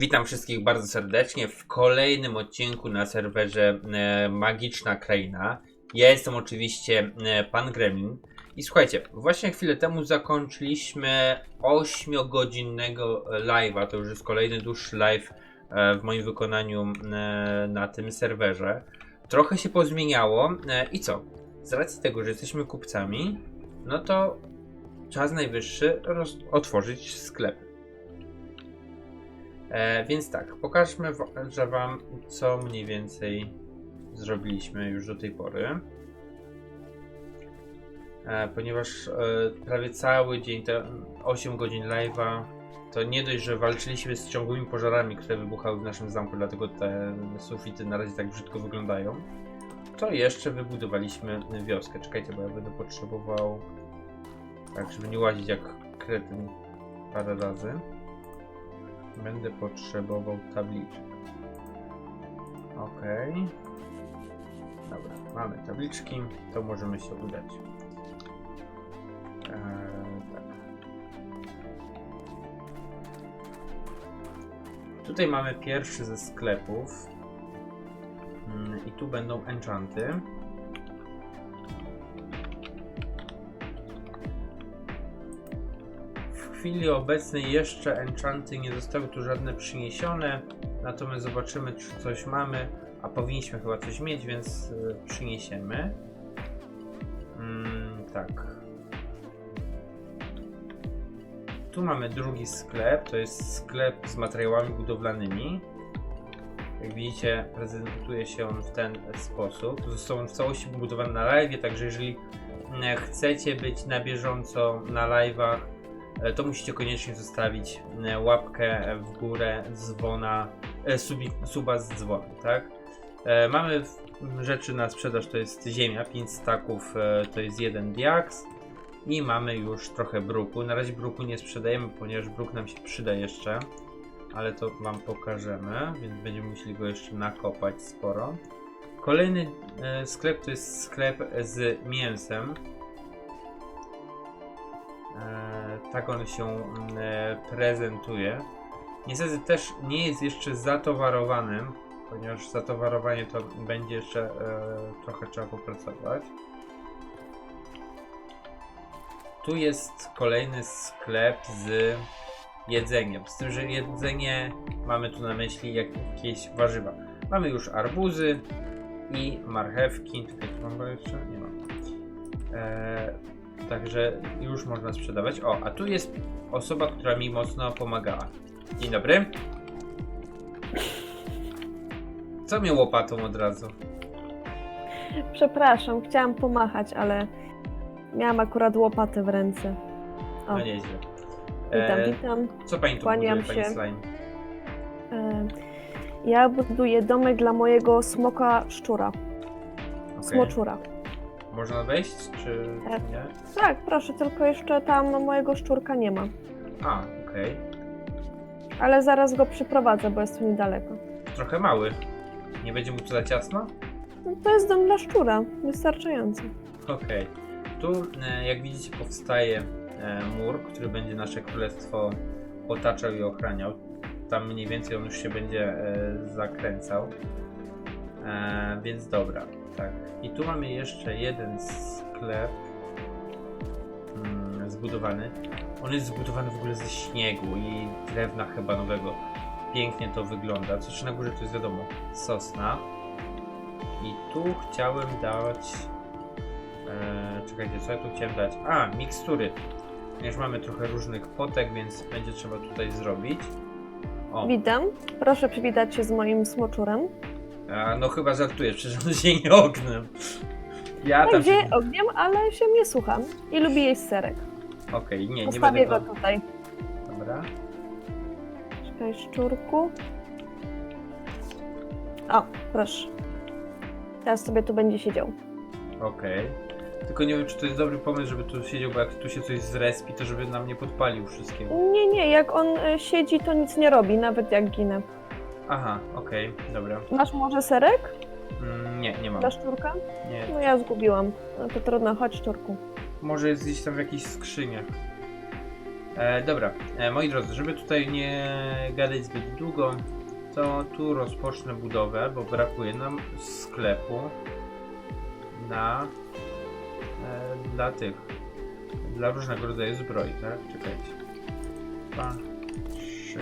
Witam wszystkich bardzo serdecznie w kolejnym odcinku na serwerze e, Magiczna Kraina. Ja jestem oczywiście e, Pan Gremlin. I słuchajcie, właśnie chwilę temu zakończyliśmy 8-godzinnego live'a. To już jest kolejny dłuższy live e, w moim wykonaniu na tym serwerze. Trochę się pozmieniało. I co? Z racji tego, że jesteśmy kupcami, no to czas najwyższy otworzyć sklep. E, więc tak, pokażmy że Wam, co mniej więcej zrobiliśmy już do tej pory. E, ponieważ e, prawie cały dzień, te 8 godzin live'a, to nie dość, że walczyliśmy z ciągłymi pożarami, które wybuchały w naszym zamku, dlatego te sufity na razie tak brzydko wyglądają, to jeszcze wybudowaliśmy wioskę. Czekajcie, bo ja będę potrzebował, tak, żeby nie łazić jak kretyn parę razy. Będę potrzebował tabliczek. Ok. Dobra, mamy tabliczki, to możemy się udać. Eee, tak. Tutaj mamy pierwszy ze sklepów. Mm, I tu będą enchanty. Chwili obecnej jeszcze enchanty nie zostały tu żadne przyniesione, natomiast zobaczymy czy coś mamy, a powinniśmy chyba coś mieć, więc y, przyniesiemy. Mm, tak. Tu mamy drugi sklep, to jest sklep z materiałami budowlanymi. Jak widzicie, prezentuje się on w ten sposób. Został on w całości budowany na live, także jeżeli e, chcecie być na bieżąco na live'ach, to musicie koniecznie zostawić e, łapkę w górę, dzwona, e, subi, suba z dzwonem, tak? E, mamy rzeczy na sprzedaż, to jest ziemia, 5 staków, e, to jest jeden diaks i mamy już trochę bruku. Na razie bruku nie sprzedajemy, ponieważ bruk nam się przyda jeszcze, ale to wam pokażemy, więc będziemy musieli go jeszcze nakopać sporo. Kolejny e, sklep to jest sklep z mięsem. E, tak on się mm, e, prezentuje. Niestety też nie jest jeszcze zatowarowanym, ponieważ zatowarowanie to będzie jeszcze e, trochę trzeba popracować. Tu jest kolejny sklep z jedzeniem. Z tym, że jedzenie mamy tu na myśli jakieś warzywa. Mamy już arbuzy i marchewki. Czy mam jeszcze? Nie mam. E, także już można sprzedawać. O, a tu jest osoba, która mi mocno pomagała. Dzień dobry. Co mnie łopatą od razu? Przepraszam, chciałam pomachać, ale miałam akurat łopatę w ręce. O, No nieźle. witam, E, witam. Co pani tu Kłaniam buduje, pani się. slime? E, ja buduję domek dla mojego smoka szczura. Okej. Smoczura. Można wejść, czy E. nie? Tak, proszę, tylko jeszcze tam mojego szczurka nie ma. A, okej. Ale zaraz go przyprowadzę, bo jest tu niedaleko. Trochę mały. Nie będzie mu tu za ciasno? No, to jest dom dla szczura, wystarczający. Okej. Tu, e, jak widzicie, powstaje e, mur, który będzie nasze królestwo otaczał i ochraniał. Tam mniej więcej on już się będzie e, zakręcał. E, więc dobra, tak. I tu mamy jeszcze jeden sklep mm, zbudowany. On jest zbudowany w ogóle ze śniegu i drewna chyba nowego. Pięknie to wygląda. Co jeszcze na górze to jest wiadomo, sosna. I tu chciałem dać Eee, czekajcie, co ja tu chciałem dać? A, mikstury. Już mamy trochę różnych potek, więc będzie trzeba tutaj zrobić. O, Witam. Proszę przywitać się z moim smoczurem. A, no chyba żartuję, przecież on się nie ognem. Ja tam się... ogniem, ale się mnie słucha i lubi jeść serek. Okej, nie, nie Postawię będę go to... tutaj. Dobra. Czekaj, szczurku. O, proszę. Teraz sobie tu będzie siedział. Okej. Tylko nie wiem, czy to jest dobry pomysł, żeby tu siedział, bo jak tu się coś zrespi, to żeby nam nie podpalił wszystkiego. Nie, nie, jak on y, siedzi, to nic nie robi, nawet jak ginę. Aha, okej, dobra. Masz może serek Mm, nie, nie mam. dla szczurka? Nie. No ja zgubiłam. No to trudno, chodź szczurku. Może jest gdzieś tam w jakichś skrzyniach. E, dobra, e, moi drodzy, żeby tutaj nie gadać zbyt długo, to tu rozpocznę budowę, bo brakuje nam sklepu na e, dla tych, dla różnego rodzaju zbroi, tak? Czekajcie. Dwa, trzy,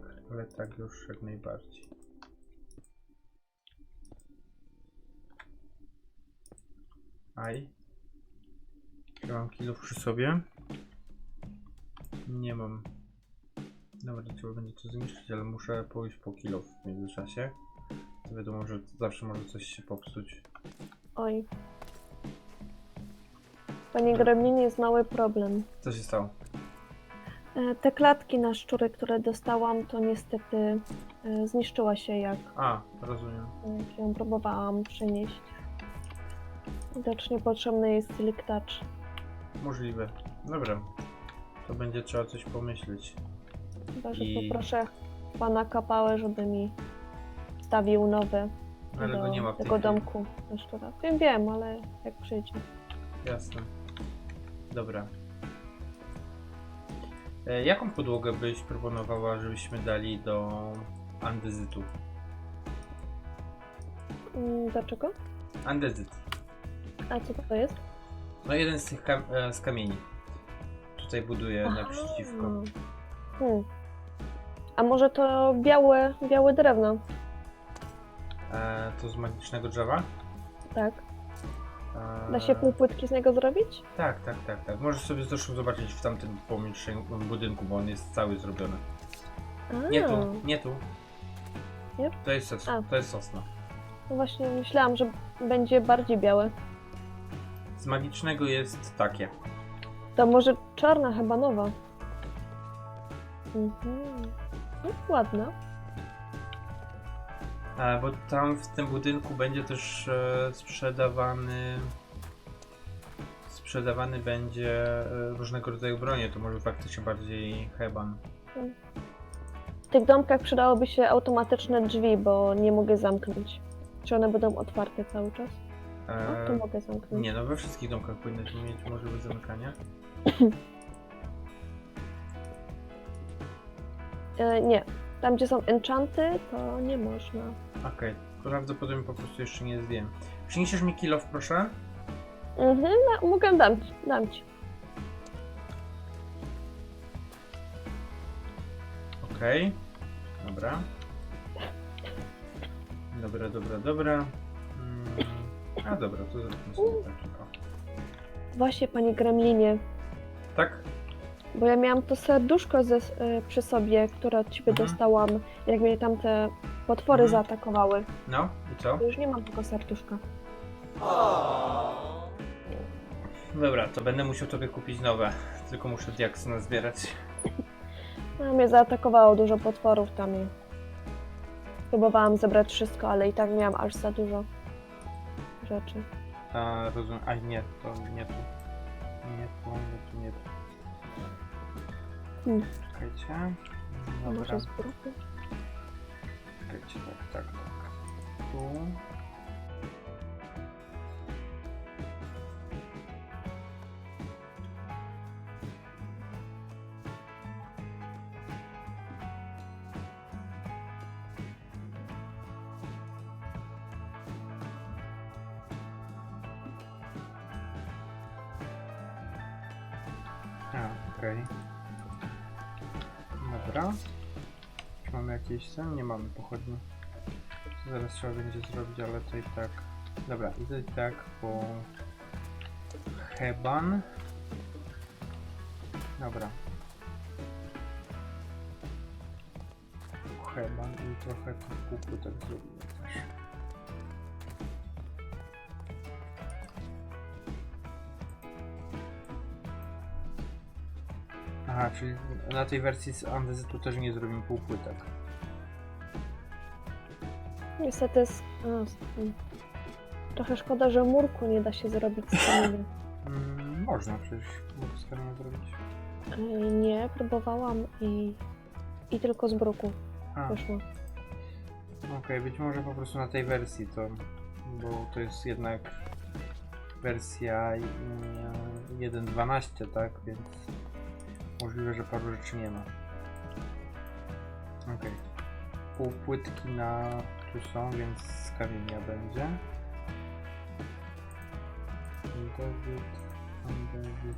tak, ale tak już jak najbardziej. Aj. Czy mam kilów przy sobie? Nie mam. Dobra, trzeba będzie to zniszczyć, ale muszę pójść po kilo w międzyczasie. To wiadomo, że zawsze może coś się popsuć. Oj. Panie Gremlinie, jest mały problem. Co się stało? E, Te klatki na szczury, które dostałam, to niestety e, zniszczyła się, jak A, rozumiem. jak ją próbowałam przynieść. Widocznie potrzebny jest touch. Możliwe. Dobra. To będzie trzeba coś pomyśleć. Chyba, że I- poproszę pana kapałę, żeby mi stawił nowy Ale do go nie ma w tej tego chwili. domku na szczura. Wiem, wiem, ale jak przyjdzie. Jasne. Dobra. E, jaką podłogę byś proponowała, żebyśmy dali do andezytu? Mm, Dlaczego? Andezyt. A co to jest? No jeden z tych kam- e, z kamieni. Tutaj buduję Aha. naprzeciwko. Hmm. A może to białe, białe drewno? E, to z magicznego drzewa? Tak. Da się półpłytki z niego zrobić? Tak, tak, tak, tak. Możesz sobie zresztą zobaczyć w tamtym pomieszczeniu, budynku, bo on jest cały zrobiony. A, Nie tu, nie tu. Nie? To jest, sos, A. to jest sosna. No właśnie myślałam, że będzie bardziej białe. Z magicznego jest takie. To może czarna chyba nowa. Mhm. No, ładna. E, bo tam w tym budynku będzie też e, sprzedawany. Sprzedawany będzie e, różnego rodzaju bronie, to może faktycznie bardziej heban. W tych domkach przydałoby się automatyczne drzwi, bo nie mogę zamknąć. Czy one będą otwarte cały czas? No, to E, mogę zamknąć. nie no, we wszystkich domkach powinnaś mieć możliwość zamykania. E, nie. Tam, gdzie są enchanty, to nie można. Okej, prawdopodobnie po prostu jeszcze nie zdjąłem. Przyniesiesz mi kilof, proszę? Mhm, no, mogę dam ci. Dam ci. Okej. Dobra. Dobra, dobra, dobra. Mm. A dobra, to zróbmy sobie taki. O. Właśnie, panie Gremlinie, Tak? Bo ja miałam to serduszko ze, e, przy sobie, które od ciebie Mhm. dostałam, jak mnie tam te potwory Mhm. zaatakowały. No i co? To już nie mam tego serduszka. Dobra, to będę musiał tobie kupić nowe. Tylko muszę diaksy nazbierać. No, mnie zaatakowało dużo potworów tam i próbowałam zebrać wszystko, ale i tak miałam aż za dużo rzeczy. A, rozumiem. A nie, to nie tu. Nie tu, nie tu, nie tu. Hmm. Czekajcie. Dobra. Może z grupy? Czekajcie, tak, tak, tak. Tu. Dobra. Czy mamy jakieś sen? Nie mamy pochodni. zaraz trzeba będzie zrobić, ale to i tak. Dobra, i to i tak po Heban. Dobra. Heban i trochę tych kółkutek zrobimy czyli na tej wersji z Andezytu też nie zrobimy półpłytek. Niestety s- mm. Trochę szkoda, że murku nie da się zrobić z kamieniem. Mm, można przecież mógł z kamienia zrobić. Yy, Nie, próbowałam i... I tylko z bruku A, wyszło. okej, być może po prostu na tej wersji to, bo to jest jednak wersja mm, 1.12, tak, więc możliwe, że paru rzeczy nie ma. Okej. Półpłytki na tu są, więc z kamienia będzie. Andezyt, andezyt,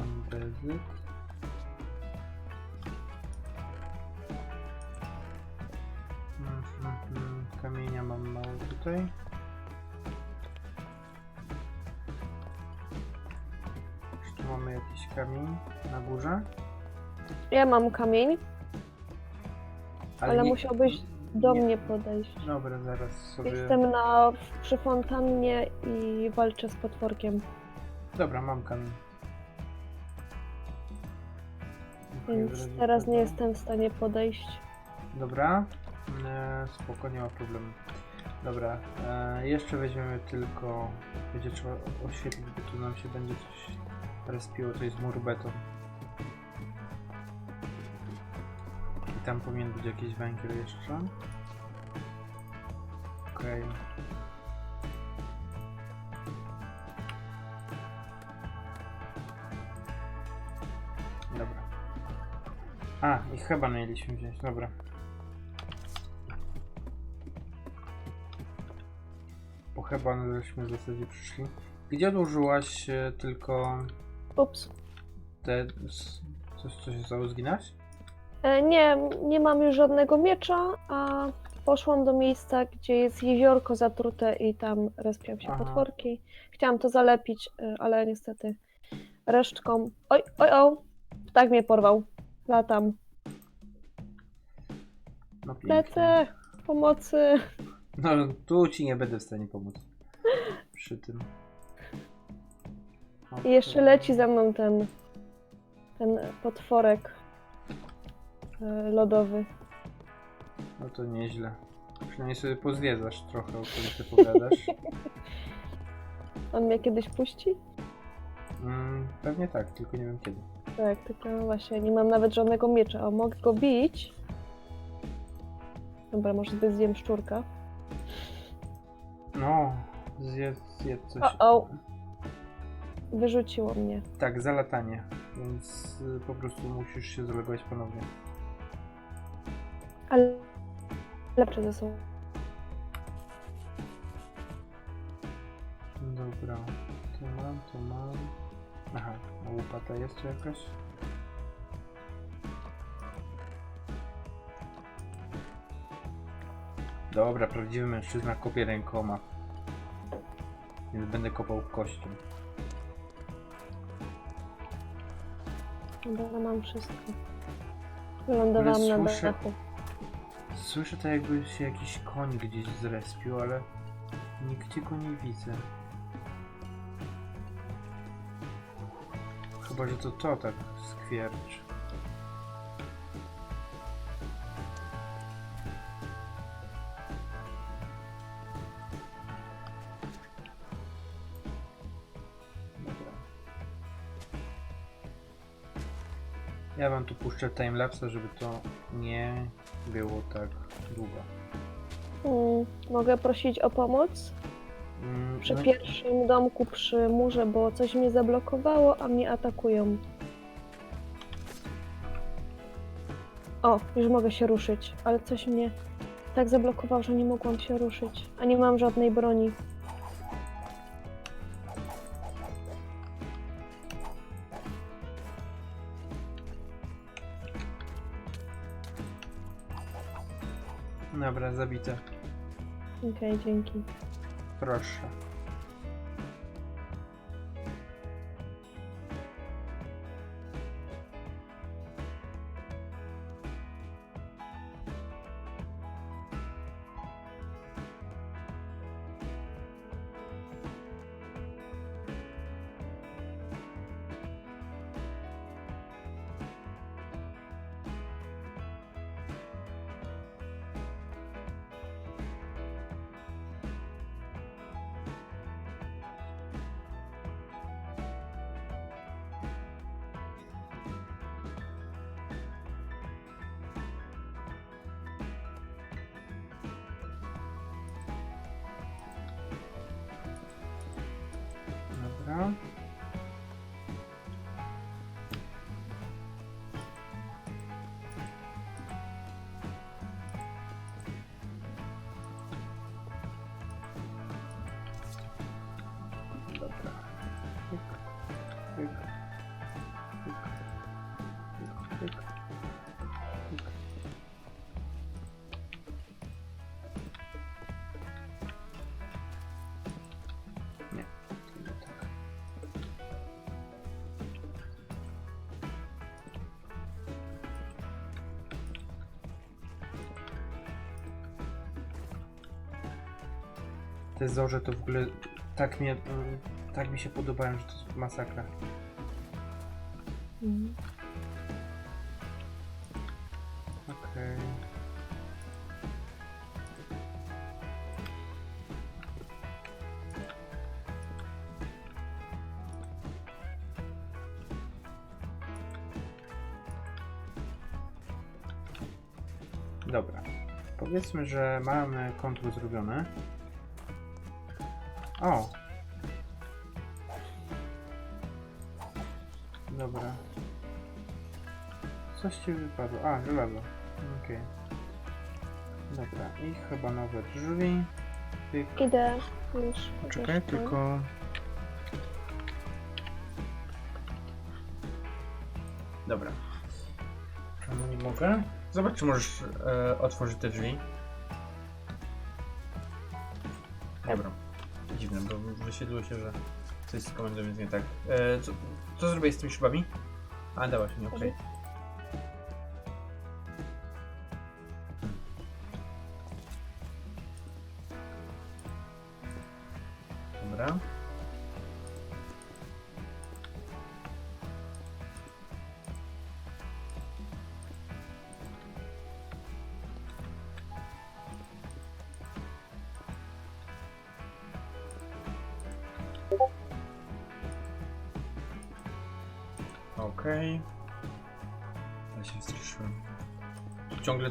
andezyt. Mhm, Kamienia mam mało tutaj. Mamy jakiś kamień na górze? Ja mam kamień, ale nie- musiałbyś do nie- mnie podejść. Dobra, zaraz sobie... Jestem na, przy fontannie i walczę z potworkiem, Dobra, mam kamień. Okej, więc w razie teraz nie jestem w stanie podejść. Dobra, e, spoko, nie ma problemu. Dobra, e, jeszcze weźmiemy tylko, będzie trzeba oświetlić, bo tu nam się będzie coś respiło, to jest mur beton. I tam powinien być jakiś węgiel jeszcze. Okej. Dobra. A, i chyba mieliśmy wziąć, dobra. Po chyba żeśmy w zasadzie przyszli. Gdzie odłożyłaś e, tylko Ups. te... Coś, co się stało zginać? E, Nie, nie mam już żadnego miecza, a poszłam do miejsca, gdzie jest jeziorko zatrute i tam respią się Aha. potworki. Chciałam to zalepić, e, ale niestety resztką. Oj, oj, oj! Ptak mnie porwał. Latam. No pięknie. Lecę! Pomocy! No, tu ci nie będę w stanie pomóc. Przy tym. I jeszcze leci za mną ten, ten potworek e, lodowy. No to nieźle. Przynajmniej sobie pozwiedzasz trochę, o czym ty pogadasz. On mnie kiedyś puści? Mm, pewnie tak, tylko nie wiem kiedy. Tak, tylko właśnie nie mam nawet żadnego miecza. O, mogę go bić. Dobra, może sobie zjem szczurka. No, zjedz, zjedz coś. O, o. Wyrzuciło mnie. Tak, za latanie. Więc y, po prostu musisz się zalogować ponownie. Ale lepsze ze sobą. Dobra, to mam, to mam. Aha, a łopata jest tu jakaś? Dobra, prawdziwy mężczyzna kopie rękoma. Więc będę kopał kością. Dobra, mam wszystko. Wylądowałam na słyszę- dachu. Słyszę to jakby się jakiś koń gdzieś zrespił, ale nigdzie go nie widzę. Chyba, że to to tak skwierczy. Wam tu puszczę timelapsa, żeby to nie było tak długo. Mm, mogę prosić o pomoc? Mm, Przy no- pierwszym domku przy murze, bo coś mnie zablokowało, a mnie atakują. O, już mogę się ruszyć, ale coś mnie tak zablokowało, że nie mogłam się ruszyć. A nie mam żadnej broni. Dobra, zabite. Okej, dzięki. Proszę. Te zorze to w ogóle tak mnie, tak mi się podobają, że to jest masakra. Mhm. Okej. Dobra. Powiedzmy, że mamy kontur zrobiony. O! Dobra. Coś ci wypadło. A, żelazo. Okej. Dobra, i chyba nowe drzwi. Pyk. Idę już. Czekaj, jeszcze. tylko... Dobra. Czemu nie mogę? Zobacz, czy możesz e, otworzyć te drzwi. Bo wyświetliło się, że coś z komendą jest nie tak. E, co, co zrobiłeś z tymi szybami? A, dałaś mi, okej.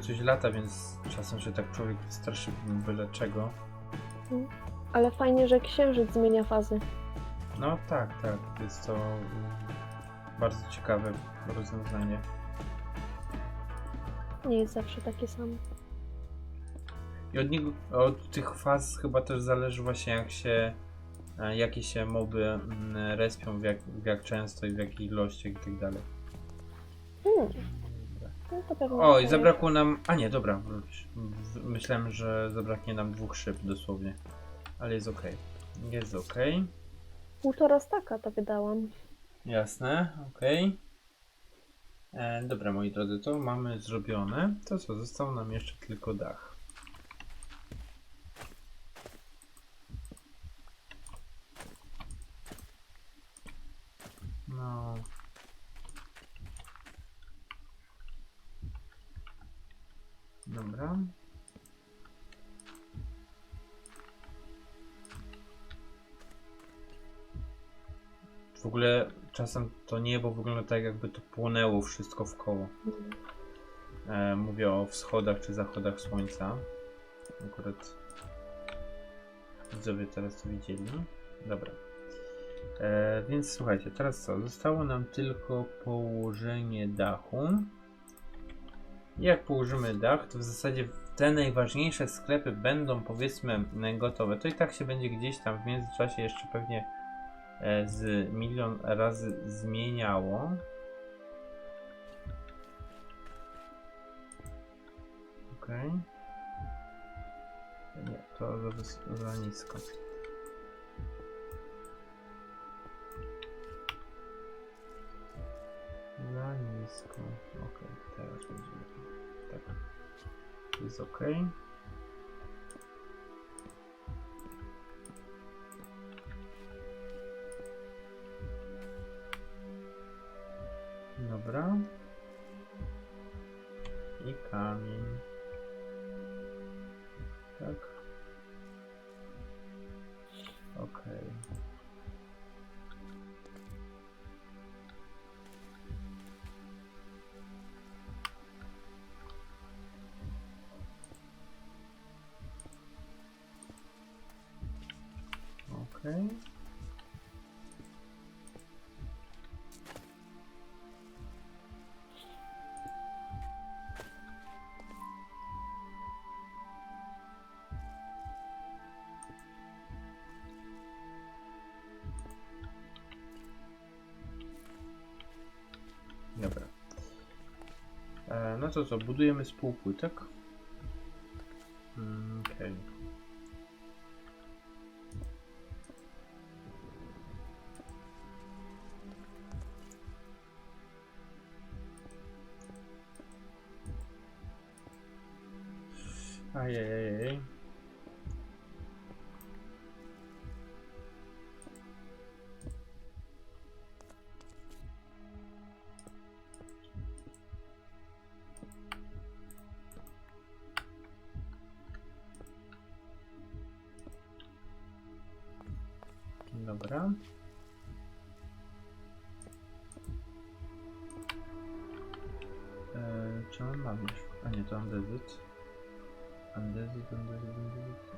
Coś lata, więc czasem się tak człowiek wystraszy byle czego. Ale fajnie, że księżyc zmienia fazy. No tak, tak. Jest to mm, bardzo ciekawe rozwiązanie. Nie jest zawsze takie samo. I od, niego, od tych faz chyba też zależy właśnie jak się, e, jakie się moby mm, respią, w jak, w jak często i w jakiej ilości i tak dalej. Hmm. No to pewnie. O, i tak. zabrakło nam... A nie, dobra, Myślałem, że zabraknie nam dwóch szyb dosłownie. Ale jest ok. Jest ok. Półtora staka to wydałam. Jasne, ok. E, dobra, moi drodzy, to mamy zrobione. To co, został nam jeszcze tylko dach. No. Dobra. W ogóle czasem to niebo wygląda tak, jakby to płonęło wszystko w koło. E, mówię o wschodach czy zachodach słońca. Akurat widzowie teraz to widzieli. Dobra. E, więc słuchajcie, teraz co? Zostało nam tylko położenie dachu. Jak położymy dach, to w zasadzie te najważniejsze sklepy będą powiedzmy gotowe. To i tak się będzie gdzieś tam w międzyczasie jeszcze pewnie e, z milion razy zmieniało. Okej. Nie, to za, za nisko. Za nisko. Ok, teraz będzie. Tak. Jest ok. Dobra. I kamień. Tak. Dobra. E, no to co, budujemy z półpłytek? Mm, Okej. Ajajaj.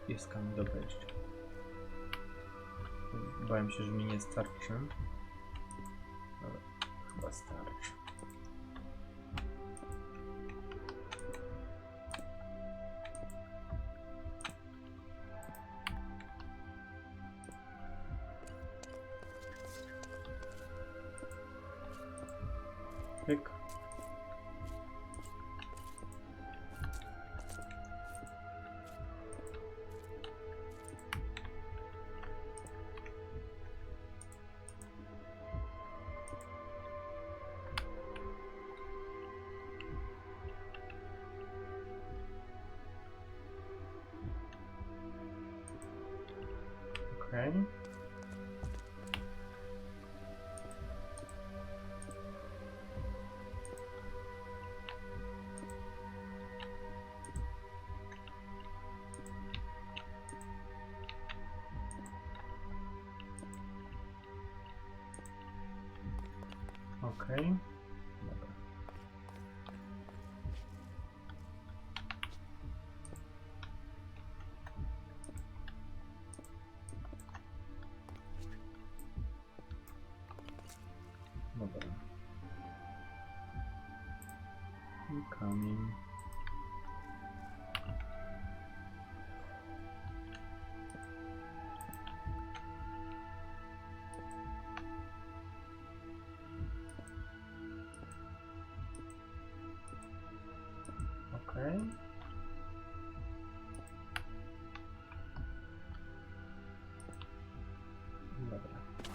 Jest kamień, dobra jeszcze. Bałem się, że mi nie starczy. Ale chyba starczy. Okej.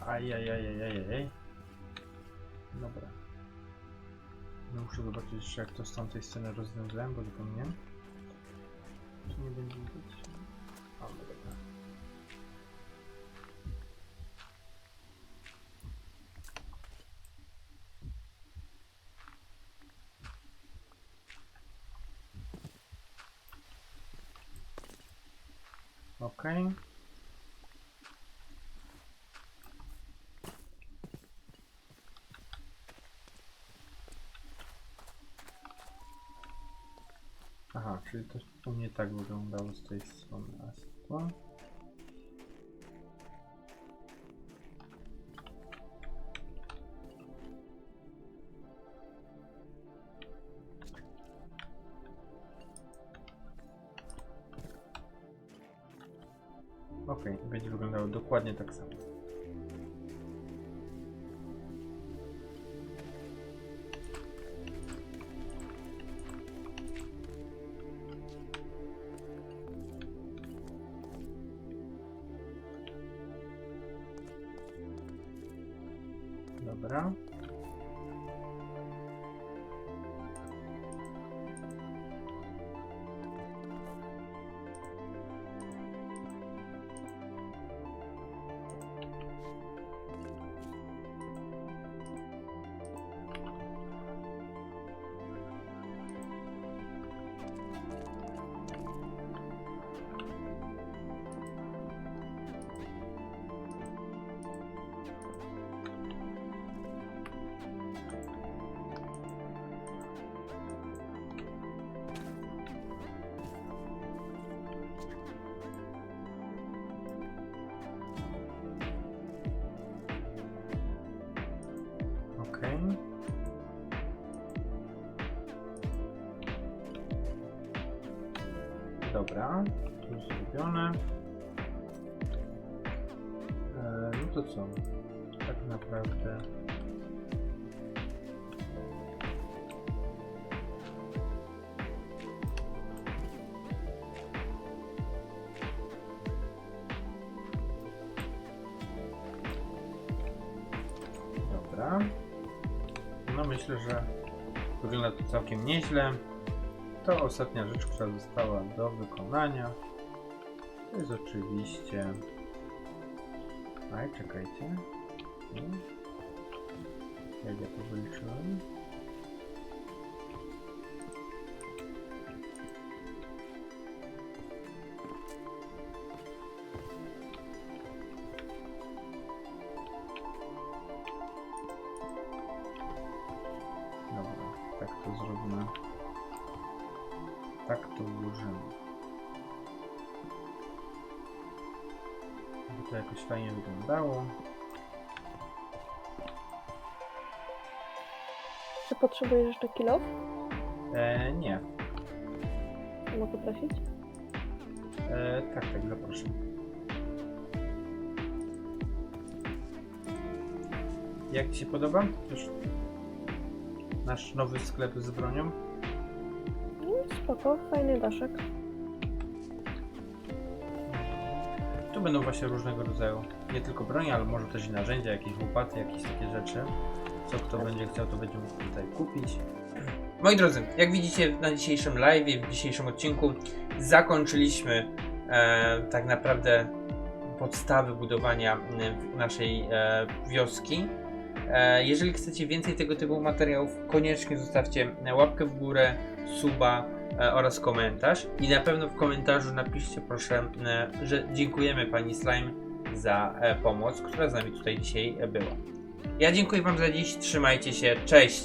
Ajajajajajaj. Dobra. No muszę zobaczyć jeszcze jak to z tamtej sceny rozwiązałem, bo zapomniałem. Czy nie będzie widać? O, dobra. Okej. Aha, czyli to u mnie tak wyglądało z tej strony. A z tą? Okej, będzie wyglądało dokładnie tak samo. Dobra, to już zrobione. E, no to co? Tak naprawdę. Dobra. No myślę, że wygląda to całkiem nieźle. To ostatnia rzecz, która została do wykonania. To jest oczywiście. Aj, czekajcie. Hmm. Jak ja to wyliczyłem? Potrzebujesz jeszcze kilo? E, nie. Mogę prosić? E, tak, tak, zapraszam. Jak Ci się podoba? Już nasz nowy sklep z bronią? No, spoko, fajny daszek. Tu będą właśnie różnego rodzaju, nie tylko broń, ale może też i narzędzia, jakieś łopaty, jakieś takie rzeczy. Co kto będzie chciał, to będzie mógł tutaj kupić. Moi drodzy, jak widzicie na dzisiejszym live, w dzisiejszym odcinku zakończyliśmy e, tak naprawdę podstawy budowania naszej e, wioski. E, jeżeli chcecie więcej tego typu materiałów, koniecznie zostawcie łapkę w górę, suba e, oraz komentarz. I na pewno w komentarzu napiszcie proszę, e, że dziękujemy Pani Slime za e, pomoc, która z nami tutaj dzisiaj e, była. Ja dziękuję Wam za dziś, trzymajcie się, cześć!